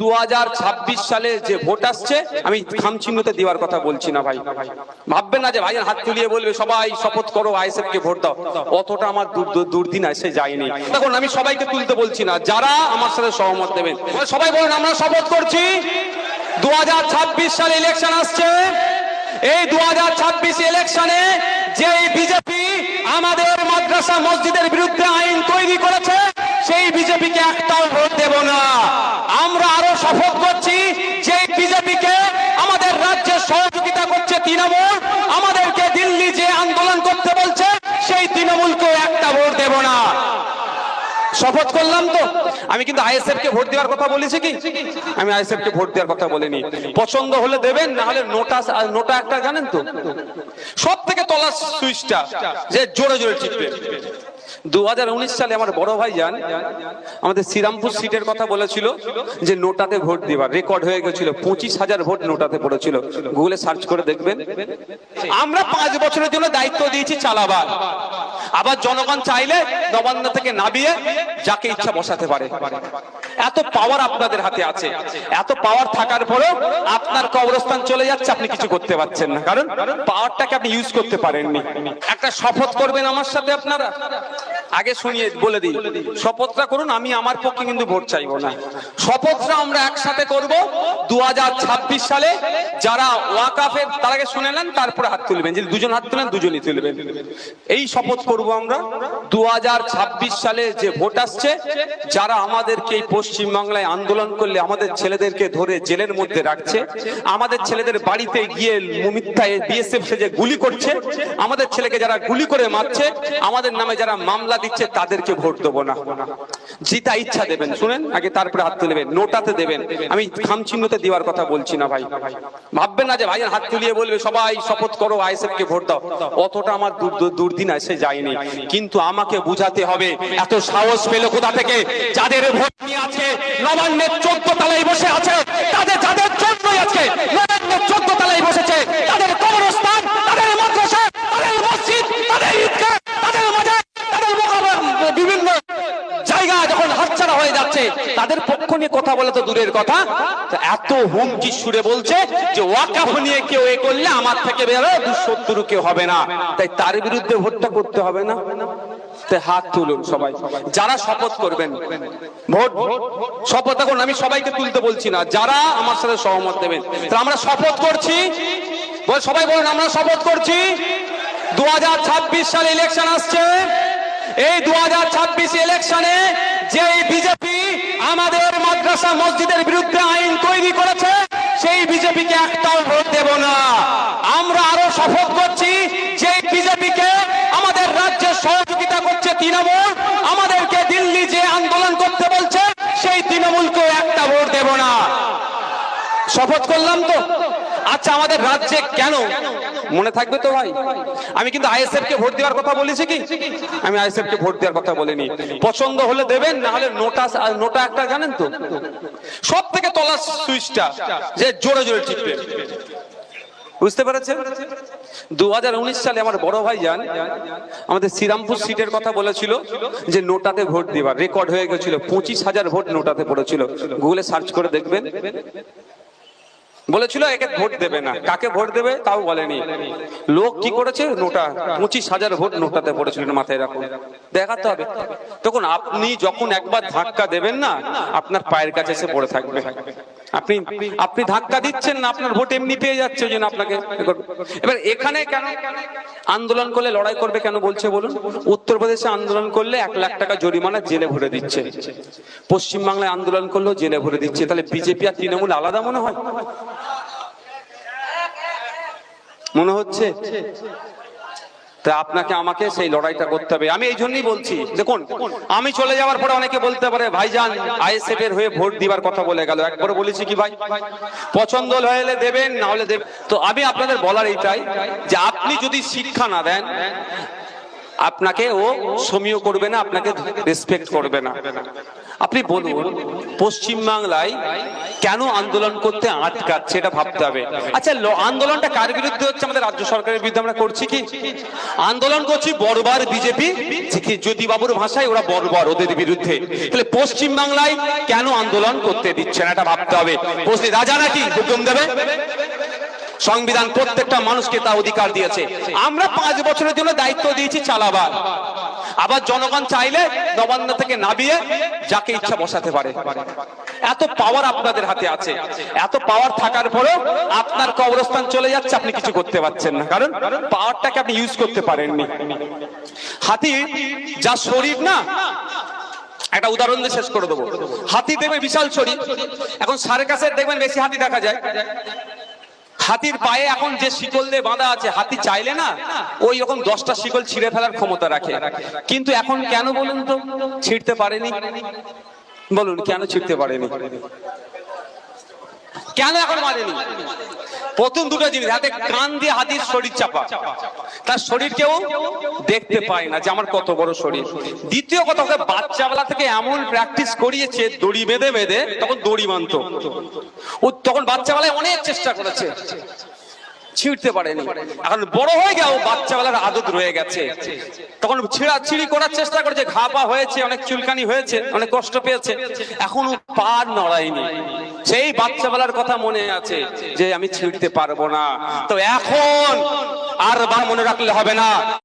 দু হাজার ছাব্বিশ সালে যে ভোট আসছে, আমি দেওয়ার কথা বলছি না ভাই। না যে ভাই, হাত তুলিয়ে বলবে, সবাই শপথ করো আইএসএফ কে ভোট দাও। অতটা আমার দূর- দূর- দুর্দিন এসে যায়নি। দেখুন, আমি সবাইকে তুলতে বলছি না, যারা আমার সাথে সহমত দেবেন। সবাই বলুন, আমরা শপথ করছি। দু সালে ইলেকশন আসছে। এই দু ইলেকশনে যে বিজেপি আমাদের মাদ্রাসা মসজিদের বিরুদ্ধে আইন তৈরি করেছে, সেই বিজেপিকে একটাও ভোট দেব না। আমরা শপথ করছি, যে বিজেপিকে আমাদের রাজ্যে সহযোগিতা করছে তৃণমূল, আমাদেরকে দিল্লি যে আন্দোলন করতে বলছে, সেই তৃণমূলকে একটা ভোট দেব না। শপথ করলাম তো। আমি কিন্তু আইএসএফ কে ভোট দেওয়ার কথা বলেছি কি? আমি আইএসএফ কে ভোট দেওয়ার কথা বলিনি। পছন্দ হলে দেবেন না হলে নোটা নোটা একটা জানেন তো? সব থেকে তলা সুইচটা, যে জোরে জোরে টিপবে। দু হাজার উনিশ সালে আমার বড় ভাই যান, আমাদের শ্রীরামপুর সিটের কথা বলেছিল যে নোটাতে ভোট দেবার, রেকর্ড হয়ে গেছিল, পঁচিশ হাজার ভোট নোটাতে পড়েছিল। গুগলে সার্চ করে দেখবেন। আমরা পাঁচ বছরের জন্য দায়িত্ব দিয়েছি চালাবার। আবার জনগণ চাইলে নবান্ন থেকে নামিয়ে যাকে ইচ্ছা বসাতে পারে। এত পাওয়ার আপনাদের হাতে আছে। এত পাওয়ার থাকার পরেও আপনার কবরস্থান চলে যাচ্ছে, আপনি কিছু করতে পারছেন না। কারণ পাওয়ারটাকে আপনি ইউজ করতে পারেননি। একটা শপথ করবেন আমার সাথে আপনারা। আগে শুনিয়ে বলে দিই, শপথটা করুন, আমি আমার পক্ষে কিন্তু ভোট চাইব না। শপথটা আমরা একসাথে করব। দুহাজার ছাব্বিশ সালে যারা ওয়াকাফের, তার আগে শুনে নেন, তারপরে হাত তুলবেন। যদি দুজন হাত তুলেন, দুজনই তুলবেন। এই শপথ করব আমরা। দু সালে যে ভোট আসছে, যারা আমাদেরকে এই পশ্চিমবাংলায় আন্দোলন করলে, আমাদের ছেলেদেরকে ধরে জেলের মধ্যে রাখছে, আমাদের ছেলেদের বাড়িতে গিয়ে মিথ্যায় বিএসএফ সে যে গুলি করছে, আমাদের ছেলেকে যারা গুলি করে মারছে, আমাদের নামে যারা মামলা দিচ্ছে, তাদেরকে ভোট দেবো না। জিতা ইচ্ছা দেবেন, শুনেন? আগে তারপরে হাত তুলবেন, নোটাতে দেবেন। আমি খামচিহ্নতে দেওয়ার কথা বলছি না ভাই। ভাববেন না যে ভাই হাত তুলিয়ে বলবে, সবাই শপথ করো আইএসএফ কে ভোট দাও। অতটা আমার দূর- দূর- দুর্দিন এসে যায়নি। কিন্তু আমাকে বুঝাতে হবে, এত সাহস পেল কোথা থেকে? যাদের ভোট নিয়ে আছে নবান্নের চোদ্দ তলায় বসে আছে, তাদের যাদের জন্যই আছে নবান্নের চোদ্দ তলায় বসেছে, তাদের কবরস্থান তাদের মাদ্রাসা তাদের মসজিদ তাদের ঈদগাহ তাদের মাজার তাদের মোকাবেলা বিভিন্ন জায়গা যখন হাতছাড়া হয়ে যাচ্ছে তাদের পক্ষ নিয়ে কথা বলে তো দূরের কথা। এত হুমকি সুরে বলছে যে ওয়াকাফ নিয়ে কেউ এ করলে আমার থেকে বেরো দুঃশত্রু কেউ হবে না। তাই তার বিরুদ্ধে ভোটটা করতে হবে না। হাত তুলুন সবাই। যারা শপথ করবেন, ভোট, শপথ এখন আমি সবাইকে তুলতে বলছি না, যারা আমার সাথে সহমত দেবেন আমরা শপথ করছি। সবাই বলুন, আমরা শপথ করছি। দু হাজার ছাব্বিশ সালে ইলেকশন আসছে। এই দু ইলেকশনে যে এই বিজেপি আমাদের মাদ্রাসা মসজিদের বিরুদ্ধে আইন তৈরি করেছে, সেই বিজেপিকে একটাও ভোট দেব না। আমরা আরও শপথ করছি যে বিজেপিকে আমাদের রাজ্যে সহযোগিতা করছে তৃণমূল, আমাদেরকে দিল্লি যে আন্দোলন করতে বলছে, সেই তৃণমূলকে একটা ভোট দেব না। শপথ করলাম তো? আচ্ছা আমাদের রাজ্যে কেন? মনে থাকবে তো ভাই? আমি কিন্তু আইএসএফ কে ভোট দেওয়ার কথা বলেছি কি? আমি আইএসএফ কে ভোট দেওয়ার কথা বলিনি। পছন্দ হলে দেবেন, না হলে নোটা নোটা একটা, জানেন তো? সব থেকে তলা সুইচটা যে জোরে জোরে টিপবে। বুঝতে পেরেছেন? দু হাজার উনিশ সালে আমার বড় ভাই যান, আমাদের শ্রীরামপুর সিটের কথা বলেছিল যে নোটাতে ভোট দেবার রেকর্ড হয়ে গেছিল, পঁচিশ হাজার ভোট নোটাতে পড়েছিল। গুগলে সার্চ করে দেখবেন। বলেছিল, একে ভোট দেবে না। কাকে ভোট দেবে? তাও বলেনি। লোক কি করেছে? নোটা, পঁচিশ হাজার ভোট নোটাতে পড়েছিল মাথায় রাখুন। দেখাতে হবে। তখন আপনি যখন একবার ধাক্কা দেবেন না, আপনার পায়ের কাছে এসে পড়ে থাকবে। আপনি আপনি ধাক্কা দিচ্ছেন না, আপনার ভোট এমনি পেয়ে যাচ্ছে ওই জন্য আপনাকে এবার এখানে কেন আন্দোলন করলে লড়াই করবে কেন বলছে বলুন? উত্তরপ্রদেশে আন্দোলন করলে এক লাখ টাকা জরিমানা জেলে ভরে দিচ্ছে। পশ্চিমবাংলায় আন্দোলন করলেও জেলে ভরে দিচ্ছে। তাহলে বিজেপি আর তৃণমূল আলাদা মনে হয়? মনে হচ্ছে? তা আপনাকে আমাকে সেই লড়াইটা করতে হবে। আমি এই জন্যই বলছি, দেখুন, আমি চলে যাওয়ার পরে অনেকে বলতে পারে, ভাইজান, আইএসএফ এর হয়ে ভোট দিবার কথা বলে গেল। একবার বলেছি কি ভাই? পছন্দ হলে দেবেন, না হলে দেবেন। তো আমি আপনাদের বলার এইটাই যে আপনি যদি শিক্ষা না দেন আপনাকে ও সমীহ করবে না, আপনাকে রেসপেক্ট করবে না। আপনি বলুন, পশ্চিম বাংলায় কেন আন্দোলন করতে আটকাচ্ছে এটা ভাবতে হবে। আচ্ছা আন্দোলনটা কার বিরুদ্ধে হচ্ছে? আমাদের রাজ্য সরকারের বিরুদ্ধে আমরা করছি কি? আন্দোলন করছি বড়বার বিজেপি জ্যোতি বাবুর ভাষায় ওরা বর্বর ওদের বিরুদ্ধে। তাহলে পশ্চিম বাংলায় কেন আন্দোলন করতে দিচ্ছে না এটা ভাবতে হবে? রাজা নাকি হুকুম দেবে? সংবিধান প্রত্যেকটা মানুষকে তা অধিকার দিয়েছে। আমরা পাঁচ বছরের জন্য দায়িত্ব দিয়েছি চালাবার। আবার জনগণ চাইলে নবান্ন থেকে নাবিয়ে যাকে ইচ্ছা বসাতে পারে। এত পাওয়ার আপনাদের হাতে আছে। এত পাওয়ার থাকার পরেও আপনার কবরস্থান চলে যাচ্ছে, আপনি কিছু করতে পারছেন না। কারণ পাওয়ারটাকে আপনি ইউজ করতে পারেননি। হাতি যা শরীর না, একটা উদাহরণ দিয়ে শেষ করে দেবো। হাতি দেখবেন বিশাল শরীর। এখন সারে কাছে দেখবেন বেশি হাতি দেখা যায়। হাতির পায়ে এখন যে শিকল দিয়ে বাঁধা আছে, হাতি চাইলে না, ওই রকম দশটা শিকল ছিঁড়ে ফেলার ক্ষমতা রাখে। কিন্তু এখন কেন বলুন তো? ছিঁড়তে পারেনি? বলুন, কেন ছিঁড়তে পারেনি? কেন এখন মারেনি? প্রথম দুটো জিনিস, হাতে কান দিয়ে হাতির শরীর চাপা। তার শরীর কেউ দেখতে পায় না যে আমার কত বড় শরীর। দ্বিতীয় কথা ওকে বাচ্চাবেলা থেকে এমন প্র্যাকটিস করিয়েছে, দড়ি বেঁধে বেঁধে, তখন দড়ি মানত ও তখন বাচ্চাবেলায় অনেক চেষ্টা করেছে। ছিঁড়তে পারেনি। এখন বড় হয়ে গেও বাচ্চাবেলার আদত রয়ে গেছে। তখন ছিঁড়া ছিঁড়ি করার চেষ্টা করেছে, ঘা পা হয়েছে, অনেক চুলকানি হয়েছে, অনেক কষ্ট পেয়েছে। এখনও পার নড়াইনি সেই বাচ্চাবেলার কথা মনে আছে যে আমি ছিঁড়তে পারব না। তো এখন আর বা মনে রাখলে হবে না।